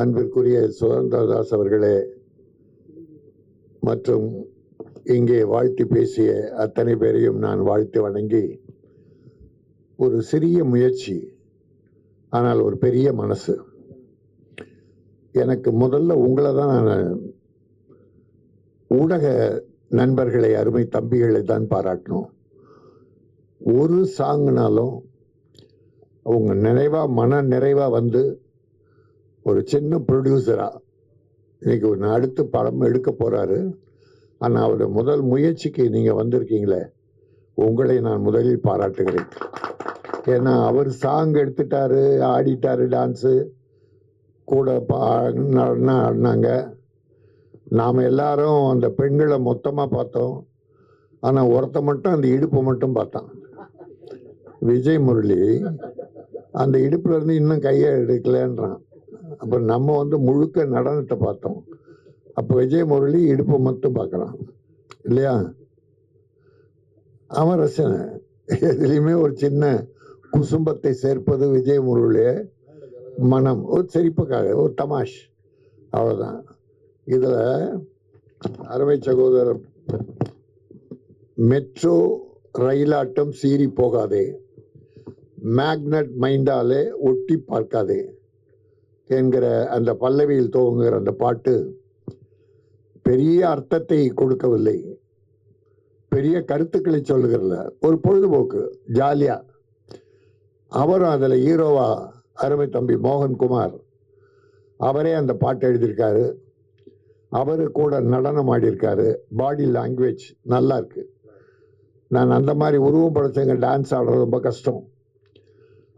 அன்பிற்குரிய சுதந்திரதாஸ் அவர்களே மற்றும் இங்கே வாழ்த்தி பேசிய அத்தனை பேரையும் நான் வாழ்த்து வணங்கி ஒரு சிறிய முயற்சி ஆனால் ஒரு பெரிய மனசு. எனக்கு முதல்ல உங்களை தான் நான் ஊடக நண்பர்களை அருமை தம்பிகளை தான் பாராட்டணும். ஒரு சாங்குனாலும் அவங்க நினைவாக மன நிறைவாக வந்து ஒரு சின்ன ப்ரொடியூசராக இன்னைக்கு ஒரு அடுத்து படம் எடுக்க போகிறாரு ஆனால் அவர் முதல் முயற்சிக்கு நீங்கள் வந்திருக்கீங்களே உங்களை நான் முதலில் பாராட்டுகிறேன். ஏன்னா அவர் சாங் எடுத்துட்டாரு ஆடிட்டாரு டான்ஸு கூட பா நடனா ஆடினாங்க. நாம் எல்லாரும் அந்த பெண்களை மொத்தமாக பார்த்தோம். ஆனால் ஒருத்த மட்டும் அந்த இடுப்பை மட்டும் பார்த்தான். விஜய் முரளி அந்த இடுப்புலேருந்து இன்னும் கையை எடுக்கலன்றான். அப்போ நம்ம வந்து முழுக்க நடனத்தை பார்த்தோம். அப்போ விஜய் முரளி இடுப்பை மட்டும் பார்க்குறான். இல்லையா? அவன் ரசனை எதுலேயுமே ஒரு சின்ன குசும்பத்தை சேர்ப்பது விஜய் முரளி மனம். ஒரு சிரிப்புக்காக ஒரு தமாஷ். அவ்வளோதான் இதில் அருமை சகோதரர் மெட்ரோ ரயிலாட்டம் சீறி போகாதே. மேக்னட் மைண்டாலே ஒட்டி பார்க்காதே. என்கிற அந்த பல்லவியில் துவங்குகிற அந்த பாட்டு பெரிய அர்த்தத்தை கொடுக்கவில்லை. பெரிய கருத்துக்களை சொல்லுகிறல ஒரு பொழுதுபோக்கு ஜாலியா. அவரும் அதில் ஹீரோவா அருமை தம்பி மோகன்குமார் அவரே அந்த பாட்டு எழுதியிருக்காரு. அவரு கூட நடனம் ஆடியிருக்காரு. பாடி லாங்குவேஜ் நல்லா இருக்கு. நான் அந்த மாதிரி உருவம் படைச்சவங்க டான்ஸ் ஆடுறது ரொம்ப கஷ்டம்.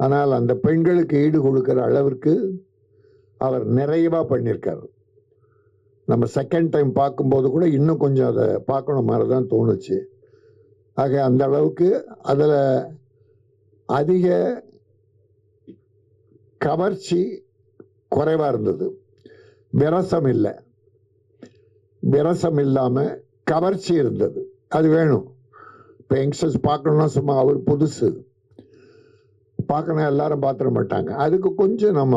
ஆனால் அந்த பெண்களுக்கு ஈடு கொடுக்கிற அளவிற்கு அவர் நிறைவாக பண்ணியிருக்காரு நம்ம செகண்ட் டைம் பார்க்கும்போது கூட இன்னும் கொஞ்சம் அதை பார்க்கணும் மாதிரி தான் தோணுச்சு. ஆக அந்த அளவுக்கு அதில் அதிக கவர்ச்சி குறைவாக இருந்தது. விரசம் இல்லை. விரசம் இல்லாமல் கவர்ச்சி இருந்தது. அது வேணும். இப்போ யங்ஸ்டர்ஸ் பார்க்கணும்னா சும்மா அவர் புதுசு. பார்க்கணும் எல்லாரும் பார்த்துட மாட்டாங்க. அதுக்கு கொஞ்சம் நம்ம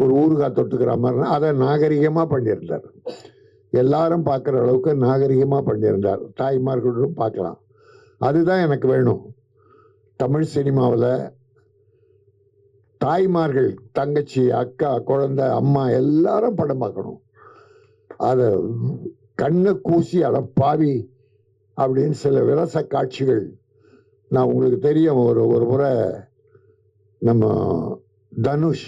ஒரு ஊறுகாய் தொட்டுக்கிற மாதிரி அதை நாகரிகமாக பண்ணியிருந்தார். எல்லாரும் பார்க்குற அளவுக்கு நாகரிகமாக பண்ணியிருந்தார். தாய்மார்களும் பார்க்கலாம். அதுதான் எனக்கு வேணும். தமிழ் சினிமாவில் தாய்மார்கள் தங்கச்சி அக்கா குழந்தை அம்மா எல்லாரும் படம் பார்க்கணும். அதை கண்ணை கூசி அட பாவி அப்படின்னு சில விரச காட்சிகள் நான் உங்களுக்கு தெரியும். ஒரு ஒரு முறை நம்ம தனுஷ்